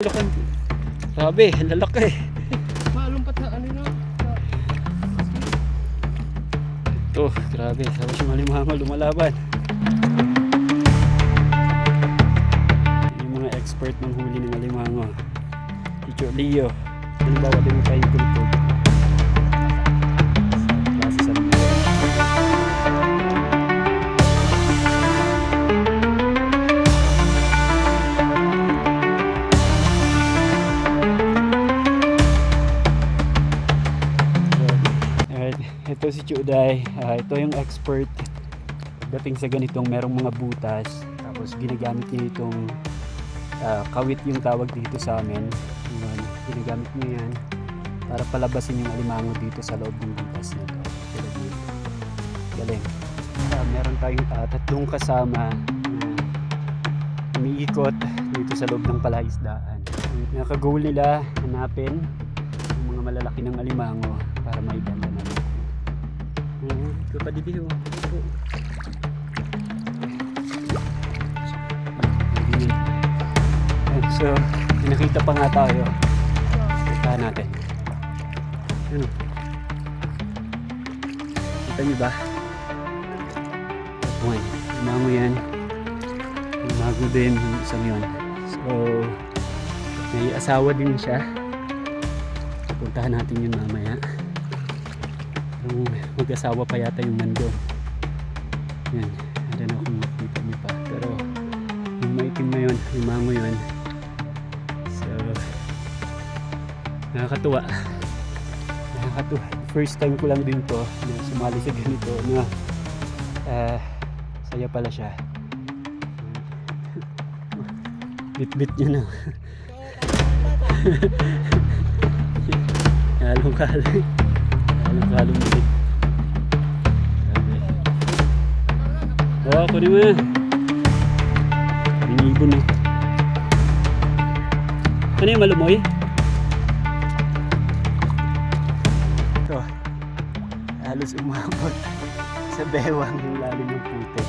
Grabe, ang lalaki. Malumpat na ano na. Ito, grabe. Tapos yung alimango lumalaban. Yung mga expert ng huli ng alimango. Ticho Leo. Halimbawa din mo tayong kultog. Chuday. Ah, ito yung expert dating sa ganitong merong mga butas. Tapos ginagamit niya itong ah, kawit yung tawag dito sa amin. Yun, ginagamit niya yan para palabasin yung alimango dito sa loob ng butas na ito. Galing. Ah, meron tayong ah, tatlong kasama na umiikot dito sa loob ng palaisdaan. Ang goal nila, hanapin yung mga malalaki ng alimango para may ito pa. Ito. Ayan, So, nakita pa nga tayo. Kita natin. Ano? Kita niyo ba? One. Limango yan. Limango din yung isang yun. So, may asawa din siya. Puntahan natin yun mamaya. Yung mag-asawa pa yata yung nando. Yan. I don't know kung makita niyo pa. Pero yung maitim na yun, yung mango yun. So, nakakatuwa. Nakakatuwa. First time ko lang din to na sumali sa ganito na ah, saya pala siya. Bit-bit niya na. Halong kalong. Bit. Grabe. Oo, kunin mo na. Binibon na. Ano yung malumoy? Ito. Halos umabot sa bewang lalim ng putik.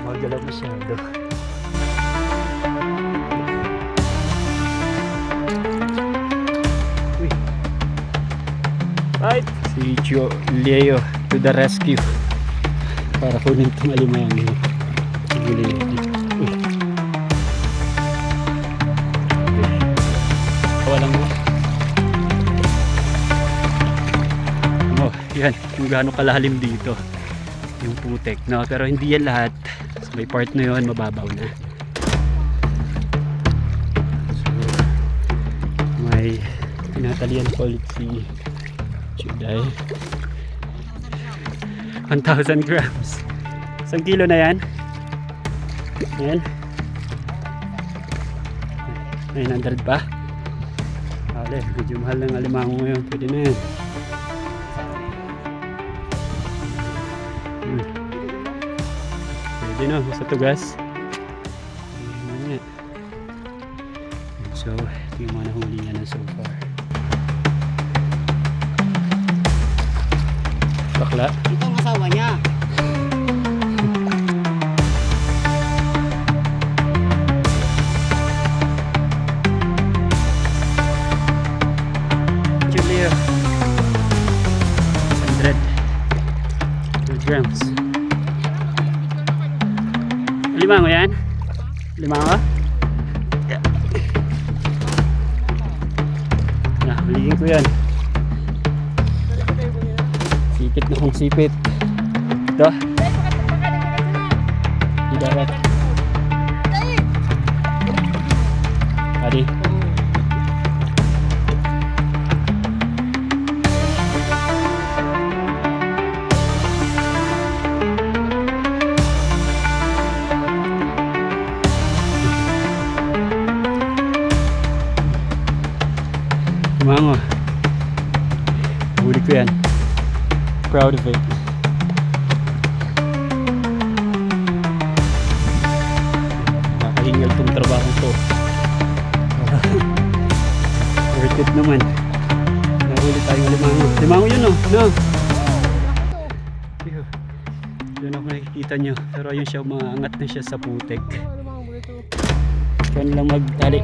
Magalaw masyado. Si Gio Leo to the rescue. Para kunin itong alimango. Huli. Uy. Walang mo. Oh, yan. Kung gaano kalalim dito. Yung putek. No? Pero hindi yan lahat. May part na yun, mababaw na. So, may tinatalian ko ulit si Juday. 1,000 grams. Isang kilo na yan. Yan. 900 pa. Ale, medyo mahal ng alimango ngayon. Pwede na yan. Hmm. Pwede na, basta tugas. Ayun na. So, ito yung mga nahuli niya na so. Bakla. Sipit. Ito. Di dapat. Adi. Limango. Huli ko yan. Proud of it. Nakahingal tong trabaho to. Worth it naman. Nahuli tayong limango. Limango yun no? No? Doon ako nakikita nyo. Pero ayun siya, umaangat na siya sa putek. Kaya lang magtali.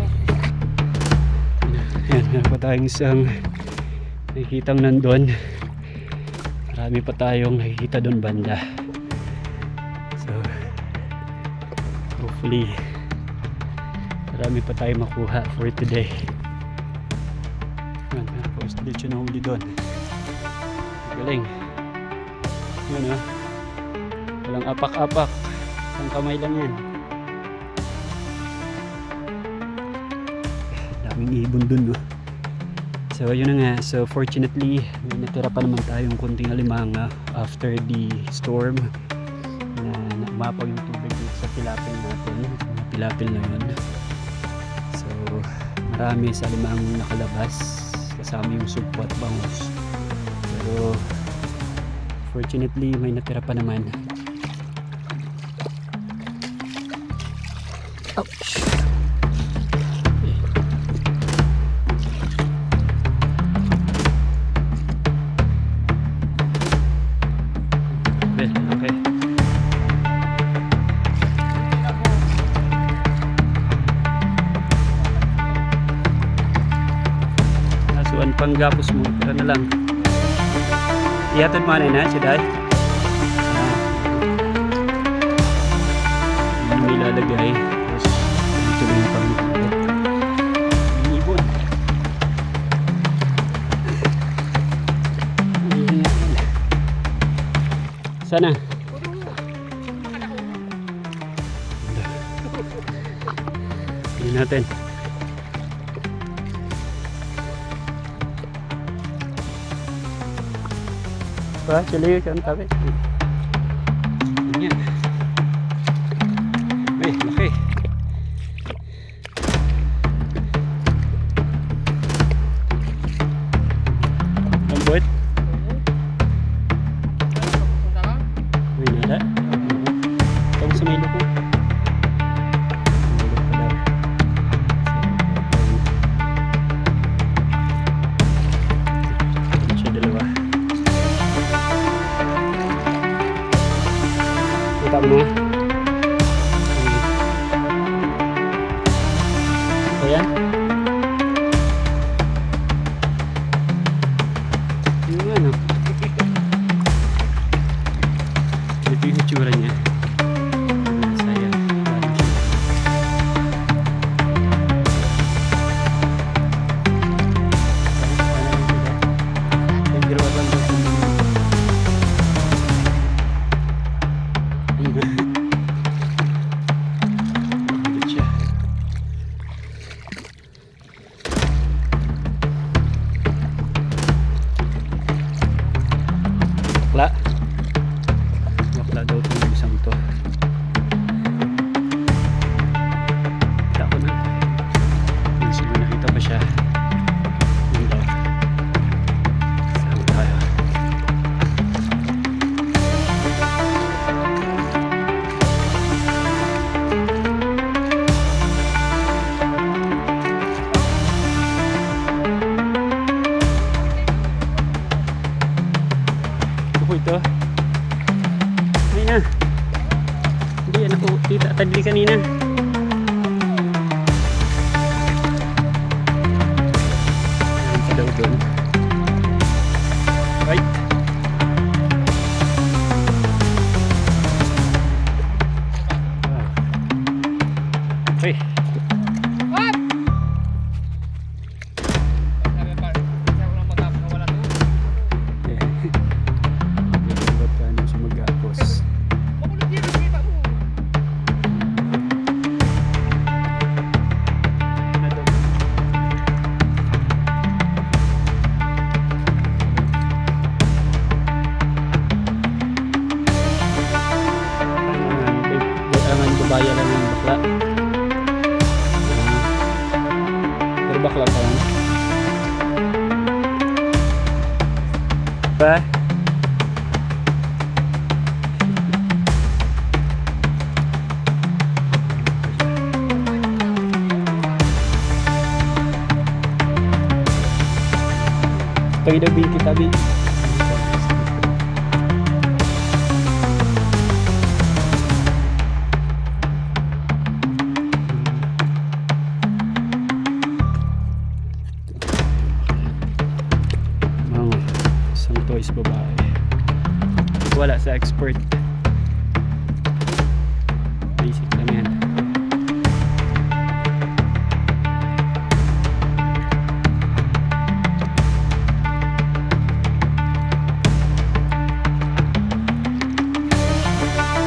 Ayan, meron pa tayong isang nakikitang nandun. Marami pa tayong nakikita doon banda. So, hopefully, marami pa tayong makuha for today. Meron pa ostrich na huli doon. Galing. Yun oh. Walang apak-apak. Isang kamay lang yan. Daming ibon dun no. So yun na nga. So fortunately, may natira pa naman tayong kunting alimanga after the storm na umapaw yung tubig sa pilapil natin. Mga pilapil na yun. So marami sa alimang nakalabas kasama yung sugpo at bangus. Pero fortunately may natira pa naman. Ouch! Nasuan pang gapos mo. Pero na lang. Ihatod mo na siya dahil. Ano may lalagay. Tapos dito na yung pang Yung ibon. Sana. Tingnan natin. Ang tabi. Ganyan. Uy, laki. Ayan. Tita tadli kanina. Ah. Pero bakla pa lang. Pa? Pagdabi kita bi. expert. Basic lang yan.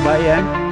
Bayan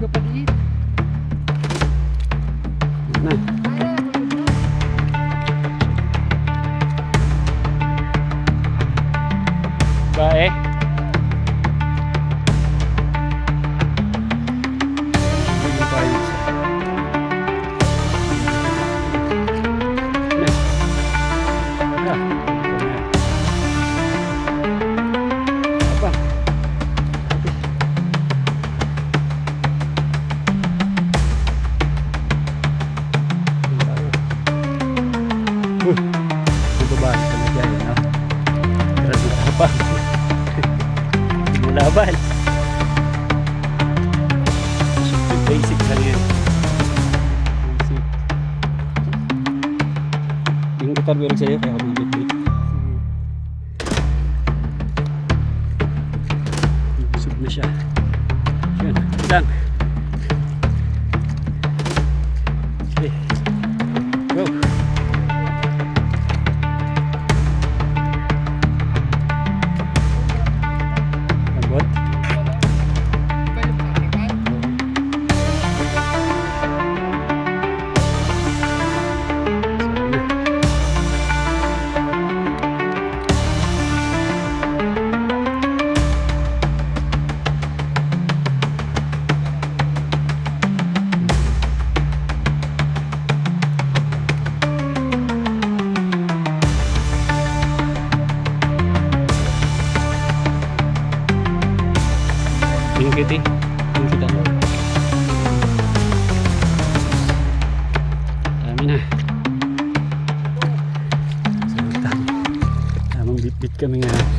Company Putar bilik sa'yo, kaya kabibit. Busog na siya. Yan, lang. gede kita dami na. Tamang bitbit kami nga.